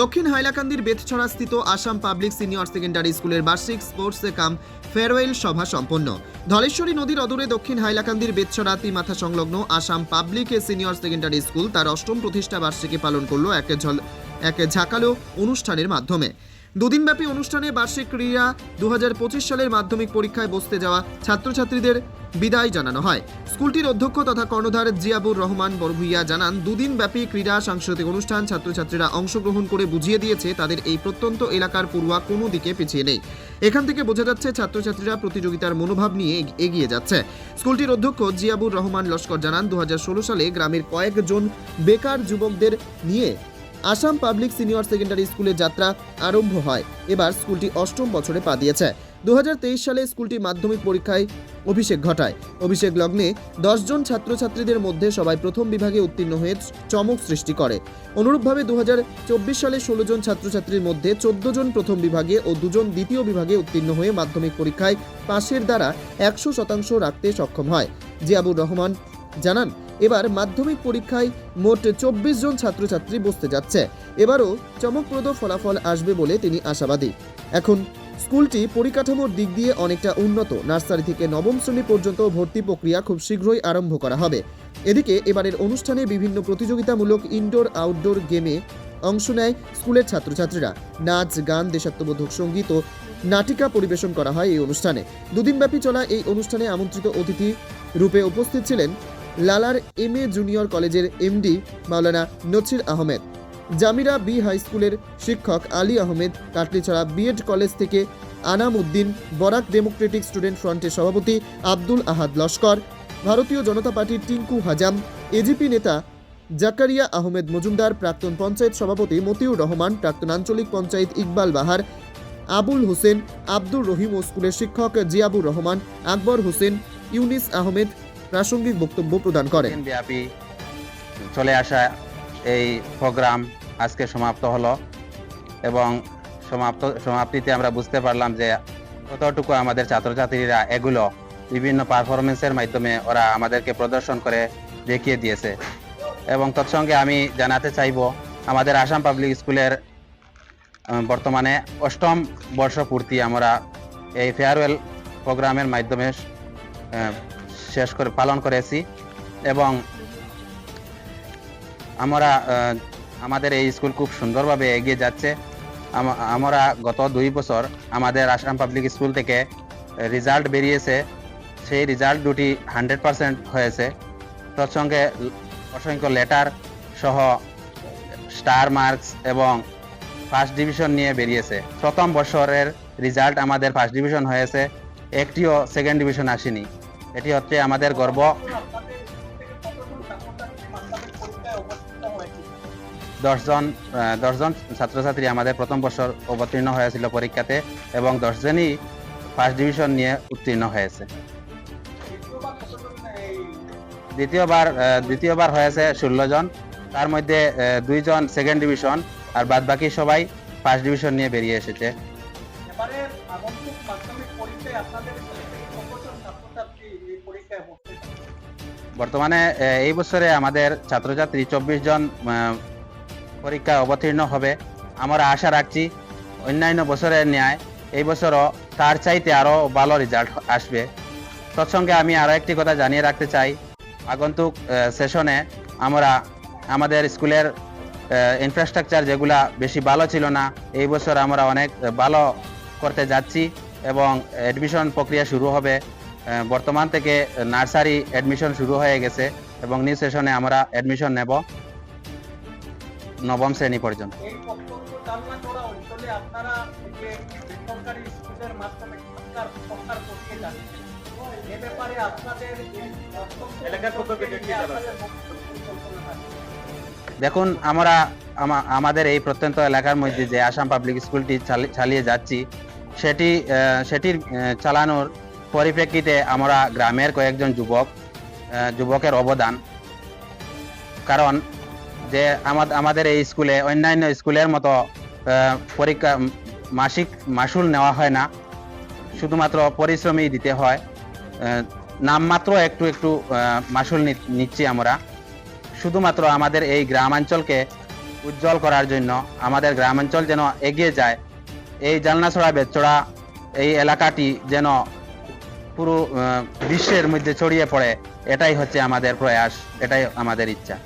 দক্ষিণ হাইলাকান্দির বেতছড়া স্থিত Assam public senior secondary স্কুলের বার্ষিক স্পোর্টস কাম ফেয়ারওয়েল সভা সম্পন্ন। ধলেশ্বরী নদীর অদূরে দক্ষিণ হাইলাকান্দির বেতছড়া তিমাথা সংলগ্ন Assam public senior secondary school তার অষ্টম প্রতিষ্ঠা বার্ষিকী পালন করল এক ঝল এক ঝাঁকালো অনুষ্ঠানের মাধ্যমে। দুদিনব্যাপী অনুষ্ঠানে বার্ষিক ক্রীড়া দু হাজার পঁচিশ সালের মাধ্যমিক পরীক্ষায় বসতে যাওয়া ছাত্রছাত্রীদের বিদায় জানানো হয়। স্কুলটির অধ্যক্ষ তথা কর্ণধার জিয়াবুর রহমান বরভুইয়া জানান, দুদিনব্যাপী ক্রীড়া সাংস্কৃতিক অনুষ্ঠান ছাত্রছাত্রীরা অংশগ্রহণ করে বুঝিয়ে দিয়েছে তাদের এই প্রত্যন্ত এলাকার পড়ুয়া কোনো দিকে পিছিয়ে নেই। এখান থেকে বোঝা যাচ্ছে ছাত্রছাত্রীরা প্রতিযোগিতার মনোভাব নিয়ে এগিয়ে যাচ্ছে। স্কুলটির অধ্যক্ষ জিয়াবুর রহমান লস্কর জানান দু হাজার ষোলো সালে গ্রামের কয়েকজন বেকার যুবকদের নিয়ে আসাম পাবলিক সিনিয়র সেকেন্ডারি স্কুলের যাত্রা আরম্ভ হয়। এবার স্কুলটি অষ্টম বছরে পা দিয়েছে। দু সালে স্কুলটি মাধ্যমিক পরীক্ষায় অভিষেক ঘটায়। অভিষেক লগ্নে দশজন ছাত্রছাত্রীদের মধ্যে সবাই প্রথম বিভাগে উত্তীর্ণ হয়ে চমক সৃষ্টি করে। অনুরূপভাবে দু হাজার চব্বিশ সালে ষোলো জন ছাত্রছাত্রীর মধ্যে চোদ্দ জন প্রথম বিভাগে ও দুজন দ্বিতীয় বিভাগে উত্তীর্ণ হয়ে মাধ্যমিক পরীক্ষায় পাশের দ্বারা একশো শতাংশ রাখতে সক্ষম হয়। জিয়াবুর রহমান জানান, এবার মাধ্যমিক পরীক্ষায় মোট চব্বিশ জন ছাত্রছাত্রী বসতে যাচ্ছে। এবারও চমকপ্রদ ফলাফল আসবে বলে তিনি আশাবাদী। এখন স্কুলটি পরিকাঠামোর দিক দিয়ে অনেকটা উন্নত। নার্সারি থেকে নবম শ্রেণি পর্যন্ত ভর্তি প্রক্রিয়া খুব শীঘ্রই আরম্ভ করা হবে। এদিকে এবারের অনুষ্ঠানে বিভিন্ন প্রতিযোগিতামূলক ইনডোর, আউটডোর গেমে অংশ নেয় স্কুলের ছাত্রছাত্রীরা। নাচ, গান, দেশাত্মবোধক সংগীত ও নাটিকা পরিবেশন করা হয় এই অনুষ্ঠানে। দুদিনব্যাপী চলা এই অনুষ্ঠানে আমন্ত্রিত অতিথি রূপে উপস্থিত ছিলেন লালার এম এ জুনিয়র কলেজের MD Maulana Nasir Ahmed. Jamira B high স্কুলের শিক্ষক আলী আহমেদ কাটলিছড়া বিএড কলেজ থেকে আনাম উদ্দিন, বরাক ডেমোক্রেটিক স্টুডেন্ট ফ্রন্টের সভাপতি আব্দুল আহাদ লস্কর, ভারতীয় জনতা পার্টির টিঙ্কু হাজাম এজিপি নেতা জাকারিয়া আহমেদ মজুমদার, প্রাক্তন পঞ্চায়েত সভাপতি মতিউর রহমান, প্রাক্তন আঞ্চলিক পঞ্চায়েত ইকবাল বাহার, আবুল হোসেন আব্দুর রহিম ও স্কুলের শিক্ষক জিয়াবুর রহমান, আকবর হোসেন, ইউনিস আহমেদ প্রাসঙ্গিক বক্তব্য প্রদান ব্যাপী চলে আসা এই প্রোগ্রাম আজকে সমাপ্ত হলো এবং সমাপ্ত, সমাপ্তিতে আমরা বুঝতে পারলাম যে কতটুকু আমাদের ছাত্রছাত্রীরা এগুলো বিভিন্ন পারফরমেন্সের মাধ্যমে ওরা আমাদেরকে প্রদর্শন করে দেখিয়ে দিয়েছে। এবং তৎসঙ্গে আমি জানাতে চাইব, আমাদের আসাম পাবলিক স্কুলের বর্তমানে অষ্টম বর্ষপূর্তি আমরা এই ফেয়ারওয়েল প্রোগ্রামের মাধ্যমে শেষ করে, পালন করেছি। এবং আমরা আমাদের এই স্কুল খুব সুন্দরভাবে এগিয়ে যাচ্ছে। আমরা গত দুই বছর আমাদের আসাম পাবলিক স্কুল থেকে রেজাল্ট বেরিয়েছে। সেই রেজাল্ট দুটি হান্ড্রেড পার্সেন্ট হয়েছে। তৎসঙ্গে অসংখ্য লেটার সহ স্টার মার্কস এবং ফার্স্ট ডিভিশন নিয়ে বেরিয়েছে। প্রথম বছরের রেজাল্ট আমাদের ফার্স্ট ডিভিশন হয়েছে। একটিও সেকেন্ড ডিভিশন আসেনি। এটি হচ্ছে আমাদের গর্ব। দশজন দশজন ছাত্রছাত্রী আমাদের প্রথম বছর অবতীর্ণ হয়েছিল পরীক্ষাতে এবং দশজনই ফার্স্ট ডিভিশন নিয়ে উত্তীর্ণ হয়েছে। দ্বিতীয়বার দ্বিতীয়বার হয়েছে ষোলো জন। তার মধ্যে দুইজন সেকেন্ড ডিভিশন আর বাদ বাকি সবাই ফার্স্ট ডিভিশন নিয়ে বেরিয়ে এসেছে। বর্তমানে এই বছরে আমাদের ছাত্রছাত্রী চব্বিশ জন আহ, পরীক্ষায় অবতীর্ণ হবে। আমরা আশা রাখছি অন্যান্য বছরের ন্যায় এই বছরও তার চাইতে আরও ভালো রেজাল্ট আসবে। তৎসঙ্গে আমি আরও একটি কথা জানিয়ে রাখতে চাই। আগন্তুক সেশনে আমরা আমাদের স্কুলের ইনফ্রাস্ট্রাকচার যেগুলা বেশি ভালো ছিল না এই বছর আমরা অনেক ভালো করতে যাচ্ছি এবং অ্যাডমিশন প্রক্রিয়া শুরু হবে। বর্তমান থেকে নার্সারি অ্যাডমিশন শুরু হয়ে গেছে এবং নিউ সেশনে আমরা অ্যাডমিশন নেব নবম শ্রেণি পর্যন্ত। থেকে দেখুন আমরা আমাদের এই প্রত্যন্ত এলাকার মধ্যে যে আসাম পাবলিক স্কুলটি চালিয়ে যাচ্ছি সেটি আহ, সেটির চালানোর পরিপ্রেক্ষিতে আমরা গ্রামের কয়েকজন যুবক যুবকের অবদান। কারণ যে আমাদ- আমাদের এই স্কুলে, অন্যান্য স্কুলের মতো পরীক্ষা, মাসিক মাসুল নেওয়া হয় না। শুধুমাত্র পরিশ্রমই দিতে হয়। নামমাত্র একটু একটু মাসুল নিচ্ছি আমরা। শুধুমাত্র আমাদের এই গ্রামাঞ্চলকে উজ্জ্বল করার জন্য, আমাদের গ্রামাঞ্চল যেন এগিয়ে যায়। এই জালনাছড়া বেচড়া এই এলাকাটি যেন পুরো বিশ্বের মধ্যে ছড়িয়ে পড়ে এটাই হচ্ছে আমাদের প্রয়াস এটাই আমাদের ইচ্ছা।